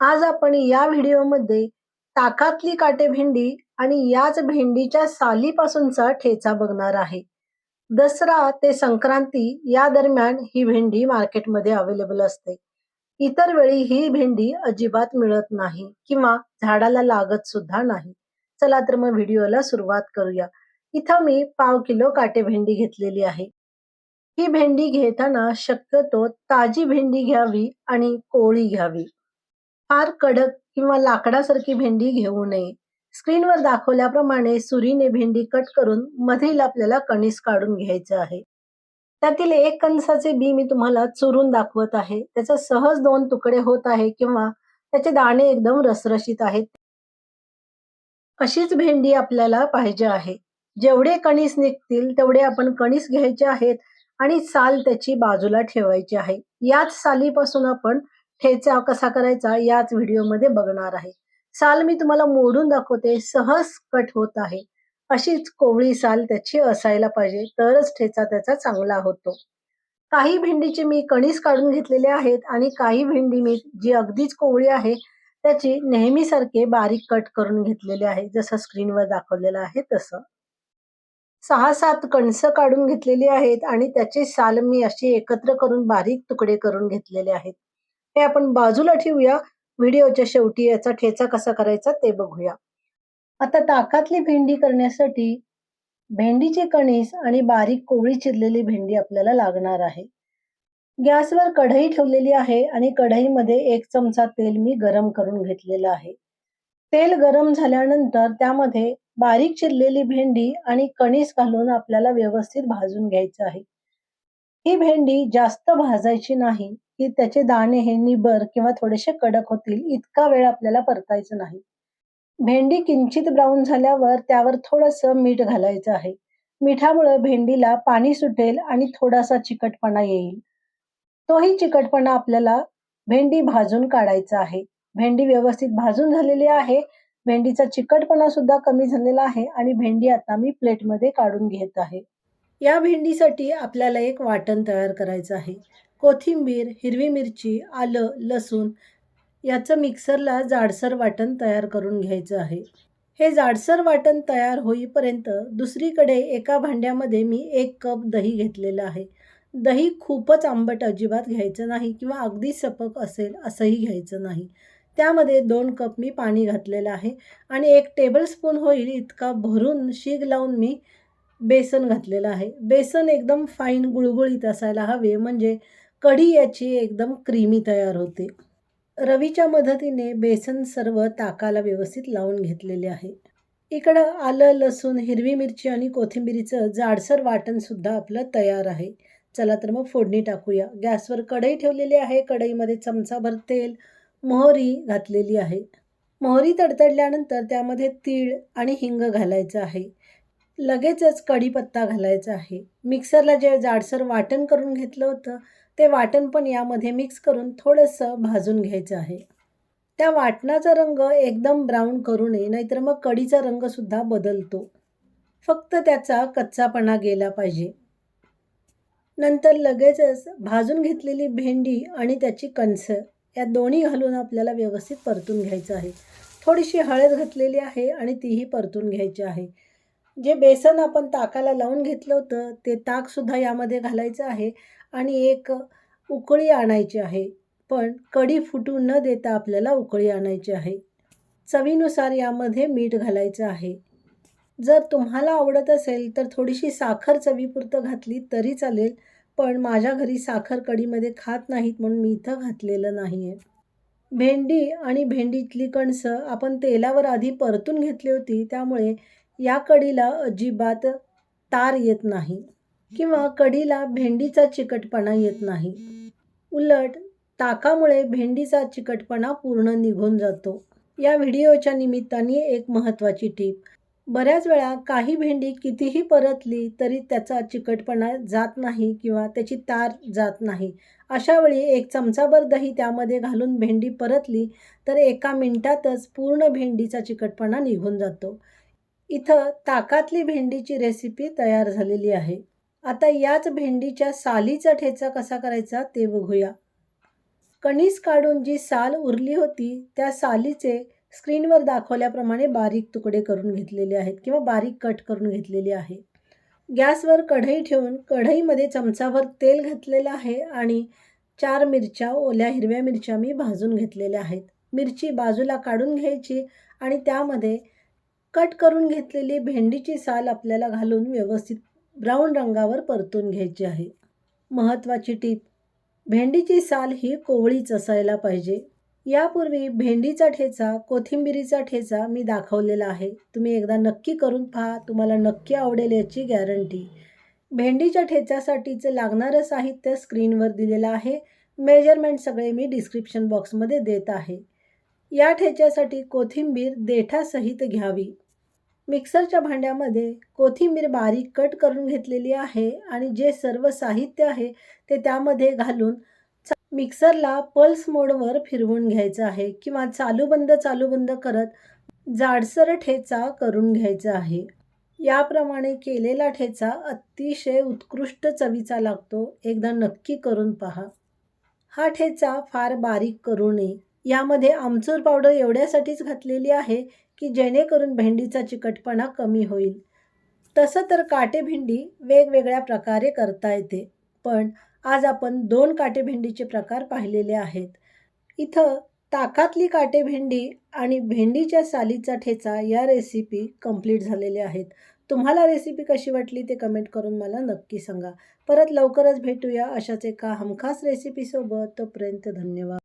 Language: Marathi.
आज आपण या व्हिडिओमध्ये ताकातली काटे भेंडी आणि याच भेंडीच्या सालीपासूनचा ठेचा बघणार आहे. दसरा ते संक्रांती या दरम्यान ही भेंडी मार्केटमध्ये अवेलेबल असते. इतर वेळी ही भेंडी अजिबात मिळत नाही किंवा झाडाला लागत सुद्धा नाही. चला तर मग व्हिडिओला सुरुवात करूया. इथं मी पाव किलो काटे भेंडी घेतलेली आहे. ही भेंडी घेताना शक्यतो ताजी भेंडी घ्यावी आणि कोळी घ्यावी. फार कडक किंवा लाकडासारखी भेंडी घेऊ नये. स्क्रीनवर दाखवल्याप्रमाणे सुरीने भेंडी कट करून मधील आपल्याला कणीस काढून घ्यायचं आहे. त्यातील एक कणसाचे बी मी तुम्हाला चुरून दाखवत आहे. त्याचे सहज दोन तुकडे होत आहे किंवा त्याचे दाणे एकदम रसरशीत आहेत. अशीच भेंडी आपल्याला पाहिजे आहे. जेवढे कणीस निघतील तेवढे आपण कणीस घ्यायचे आहेत आणि साल त्याची बाजूला ठेवायची आहे. याच सालीपासून आपण ठेचा कसा करायचा याच व्हिडिओमध्ये बघणार आहे. साल मी तुम्हाला मोडून दाखवते सहज कट होत आहे. अशीच कोवळी साल त्याची असायला पाहिजे तरच ठेचा त्याचा चांगला होतो. काही भेंडीचे मी कणीस काढून घेतलेले आहेत आणि काही भेंडी मी जी अगदीच कोवळी आहे त्याची नेहमीसारखे बारीक कट करून घेतलेले आहे जसं स्क्रीनवर दाखवलेलं आहे तसं. सहा सात कणसं काढून घेतलेली आहेत आणि त्याचे साल मी अशी एकत्र करून बारीक तुकडे करून घेतलेले आहेत. हे आपण बाजूला ठेवूया. व्हिडिओच्या शेवटी याचा ठेचा कसा करायचा ते बघूया. आता ताकातली भेंडी करण्यासाठी भेंडीचे कणीस आणि बारीक कोवळी चिरलेली भेंडी आपल्याला लागणार आहे. गॅसवर कढई ठेवलेली आहे आणि कढईमध्ये एक चमचा तेल मी गरम करून घेतलेलं आहे. तेल गरम झाल्यानंतर त्यामध्ये बारीक चिरलेली भेंडी आणि कणीस घालून आपल्याला व्यवस्थित भाजून घ्यायचं आहे. ही भेंडी जास्त भाजायची नाही. की त्याचे दाणे हे निबर किंवा थोडेसे कडक होतील इतका वेळ आपल्याला परतायचं नाही. भेंडी किंचित ब्राऊन झाल्यावर त्यावर थोडस मीठ घालायचं आहे. मिठामुळे भेंडीला पाणी सुटेल आणि थोडासा चिकटपणा येईल. तोही चिकटपणा आपल्याला भेंडी भाजून काढायचा आहे. भेंडी व्यवस्थित भाजून झालेली आहे. भेंडीचा चिकटपणा सुद्धा कमी झालेला आहे आणि भेंडी आता मी प्लेटमध्ये काढून घेत आहे. या भेंडीसाठी आपल्याला एक वाटण तयार करायचं आहे. कोथिंबीर हिरवी मिरची आलं लसूण याचं मिक्सरला जाडसर वाटण तयार करून घ्यायचं आहे. हे जाडसर वाटण तयार होईपर्यंत दुसरीकडे एका भांड्यामध्ये मी एक कप दही घेतलेलं आहे. दही खूपच आंबट अजिबात घ्यायचं नाही किंवा अगदी सपक असेल असंही घ्यायचं नाही. त्यामध्ये दोन कप मी पाणी घातलेलं आहे आणि एक टेबलस्पून होईल इतका भरून शीग लावून मी बेसन घातलेलं आहे. बेसन एकदम फाईन गुळगुळीत असायला हवे म्हणजे कढी याची एकदम क्रीमी तयार होते. रवीच्या मदतीने बेसन सर्व ताकाला व्यवस्थित लावून घेतलेले आहे. इकडं आलं लसूण हिरवी मिरची आणि कोथिंबिरीचं जाडसर वाटणसुद्धा आपलं तयार आहे. चला तर मग फोडणी टाकूया. गॅसवर कढई ठेवलेली आहे. कढईमध्ये चमचाभर तेल मोहरी घातलेली आहे. मोहरी तडतडल्यानंतर त्यामध्ये तीळ आणि हिंग घालायचं आहे. लगेचच कढीपत्ता घालायचा आहे. मिक्सरला जे जाडसर वाटण करून घेतलं होतं ते वाटण पण यामध्ये मिक्स करून थोडंसं भाजून घ्यायचं आहे. त्या वाटणाचा रंग एकदम ब्राऊन करू नये नाहीतर मग कढीचा रंगसुद्धा बदलतो. फक्त त्याचा कच्चापणा गेला पाहिजे. नंतर लगेचच भाजून घेतलेली भेंडी आणि त्याची कणसं या दोन्ही घालून आपल्याला व्यवस्थित परतून घ्यायचं आहे. थोडीशी हळद घातलेली आहे आणि तीही परतून घ्यायची आहे. जे बेसन आपण ताकाला लावून घेतलं होतं ते ताकसुद्धा यामध्ये घालायचं आहे. आणि एक उकळी आणायची आहे. पण कढी फुटू न देता आपल्याला उकळी आणायची आहे. चवीनुसार यामध्ये मीठ घालायचं आहे. जर तुम्हाला आवडत असेल तर थोडीशी साखर चवीपुरतं घातली तरी चालेल पण माझ्या घरी साखर कढीमध्ये खात नाहीत म्हणून मी इथं घातलेलं नाही आहे भेंडी आणि भेंडीतली कणसं आपण तेलावर आधी परतून घेतली होती त्यामुळे या कढीला अजिबात तार येत नाही. किंवा कढीला भेंडीचा चिकटपणा येत नाही. उलट ताकामुळे भेंडीचा चिकटपणा पूर्ण निघून जातो. या व्हिडिओच्या निमित्ताने एक महत्त्वाची टीप. बऱ्याच वेळा काही भेंडी कितीही परतली तरी त्याचा चिकटपणा जात नाही किंवा त्याची तार जात नाही. अशावेळी एक चमचाभर दही त्यामध्ये घालून भेंडी परतली तर एका मिनटातच पूर्ण भेंडीचा चिकटपणा निघून जातो. इथं ताकातली भेंडीची रेसिपी तयार झालेली आहे. आता याच भेंडीच्या सालीचा ठेचा कसा करायचा ते बघूया. कणीस काढून जी साल उरली होती त्या सालीचे स्क्रीनवर दाखवल्याप्रमाणे बारीक तुकडे करून घेतलेले आहेत किंवा बारीक कट करून घेतलेले आहे. गॅसवर कढई ठेवून कढईमध्ये चमचाभर तेल घातलेलं आहे आणि चार मिरच्या ओल्या हिरव्या मिरच्या मी भाजून घेतलेल्या आहेत. मिरची बाजूला काढून घ्यायची आणि त्यामध्ये कट करून घेतलेली भेंडीची साल आपल्याला घालून व्यवस्थित ब्राऊन रंगावर परतून घ्यायची आहे. महत्त्वाची टीप भेंडीची साल ही कोवळीच असायला पाहिजे. यापूर्वी भेंडीचा ठेचा कोथिंबिरीचा ठेचा मी दाखवलेला आहे. तुम्ही एकदा नक्की करून पहा तुम्हाला नक्की आवडेल याची गॅरंटी. भेंडीच्या ठेच्यासाठीचं लागणारं साहित्य स्क्रीनवर दिलेलं आहे. मेजरमेंट सगळे मी डिस्क्रिप्शन बॉक्समध्ये देत आहे. या ठेच्यासाठी कोथिंबीर देठासहित घ्यावी. मिक्सरच्या भांड्यामध्ये कोथिंबीर बारीक कट करून घेतलेली आहे आणि जे सर्व साहित्य आहे ते त्यामध्ये घालून मिक्सरला पल्स मोडवर फिरवून घ्यायचं आहे किंवा चालू बंद चालू बंद करत जाडसर ठेचा करून घ्यायचा आहे. याप्रमाणे केलेला ठेचा अतिशय उत्कृष्ट चवीचा लागतो. एकदा नक्की करून पहा. हा ठेचा फार बारीक करू नये. यामध्ये आमचूर पावडर एवढ्यासाठीच घातलेली आहे की जेणेकरून भेंडीचा चिकटपणा कमी होईल. तसं तर काटे भेंडी वेगवेगळ्या प्रकारे करता येते पण आज आपण दोन काटे भेंडीचे प्रकार पाहिलेले आहेत. इथं ताकातली काटे भेंडी आणि भेंडीच्या सालीचा ठेचा या रेसिपी कंप्लीट झालेल्या आहेत. तुम्हाला रेसिपी कशी वाटली ते कमेंट करून मला नक्की सांगा. परत लवकरच भेटूया अशाच एका हमखास रेसिपीसोबत तोपर्यंत धन्यवाद.